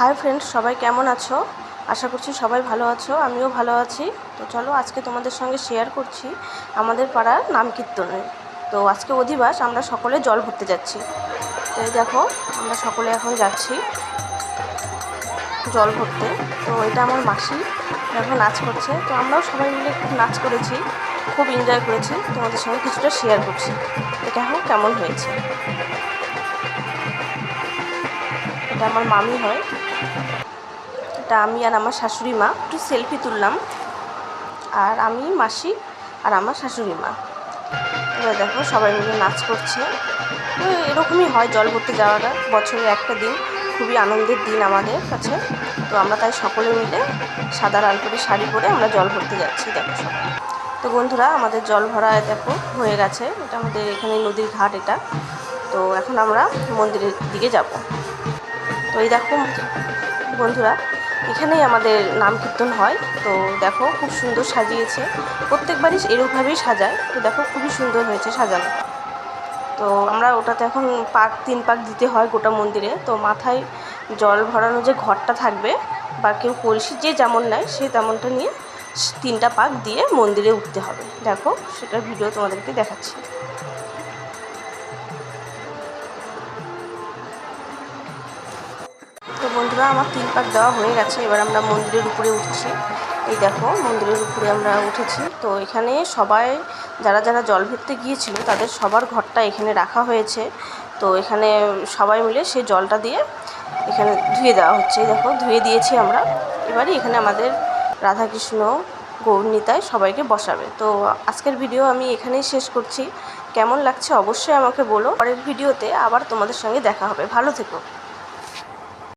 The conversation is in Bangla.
হাই ফ্রেন্ডস সবাই কেমন আছো? আশা করছি সবাই ভালো আছো, আমিও ভালো আছি। তো চলো আজকে তোমাদের সঙ্গে শেয়ার করছি আমাদের পাড়ার নাম কীর্তনে তো আজকে অধিবাস, আমরা সকলে জল ভরতে যাচ্ছি। তো দেখো, আমরা সকলে এখন যাচ্ছি জল ভরতে। তো এটা আমার মাসি এখন নাচ করছে। তো আমরাও সবাই মিলে খুব নাচ করেছি, খুব এনজয় করেছি। তোমাদের সঙ্গে কিছুটা শেয়ার করছি। এটা এখন কেমন হয়েছে। এটা আমার মামি হয়। এটা আমি আর আমার শাশুড়ি মা। একটু সেলফি তুললাম। আর আমি, মাসি আর আমার শাশুড়ি মা। এবার দেখো সবাই মিলে নাচ করছে। এরকমই হয় জল ভরতে যাওয়াটা। বছরে একটা দিন। খুবই আনন্দের দিন আমাদের কাছে। তো আমরা তাই সকলে মিলে সাদা লাল করে শাড়ি পরে আমরা জল ভরতে যাচ্ছি, দেখো সবাই তো বন্ধুরা, আমাদের জল ভরা দেখো হয়ে গেছে। এটা আমাদের এখানে নদীর ঘাট এটা। তো এখন আমরা মন্দিরের দিকে যাব। এই দেখো, বন্ধুরা, এখানেই আমাদের নাম কীর্তন হয়। তো দেখো, খুব সুন্দর সাজিয়েছে। প্রত্যেকবারই এরকমভাবেই সাজায়। তো দেখো, খুবই সুন্দর হয়েছে সাজানো। তো আমরা ওটাতে এখন পাক, তিন পাক দিতে হয় গোটা মন্দিরে। তো মাথায় জল ভরানো যে ঘরটা থাকবে, বা কেউ কলসি, যে যেমন নেয়, সে তেমনটা নিয়ে তিনটা পাক দিয়ে মন্দিরে উঠতে হবে। দেখো, সেটার ভিডিও তোমাদেরকে দেখাচ্ছি। বন্ধুরা, আমার তিন পাক দেওয়া হয়ে গেছে। এবার আমরা মন্দিরের উপরে উঠছি। এই দেখো, মন্দিরের উপরে আমরা উঠেছি। তো এখানে সবাই, যারা যারা জল ভরতে গিয়েছিল, তাদের সবার ঘরটা এখানে রাখা হয়েছে। তো এখানে সবাই মিলে সেই জলটা দিয়ে এখানে ধুয়ে দেওয়া হচ্ছে। দেখো, ধুয়ে দিয়েছি আমরা। এবারই এখানে আমাদের রাধাকৃষ্ণ গৌরনীতায় সবাইকে বসাবে। তো আজকের ভিডিও আমি এখানেই শেষ করছি। কেমন লাগছে অবশ্যই আমাকে বলো। পরের ভিডিওতে আবার তোমাদের সঙ্গে দেখা হবে। ভালো থেকো।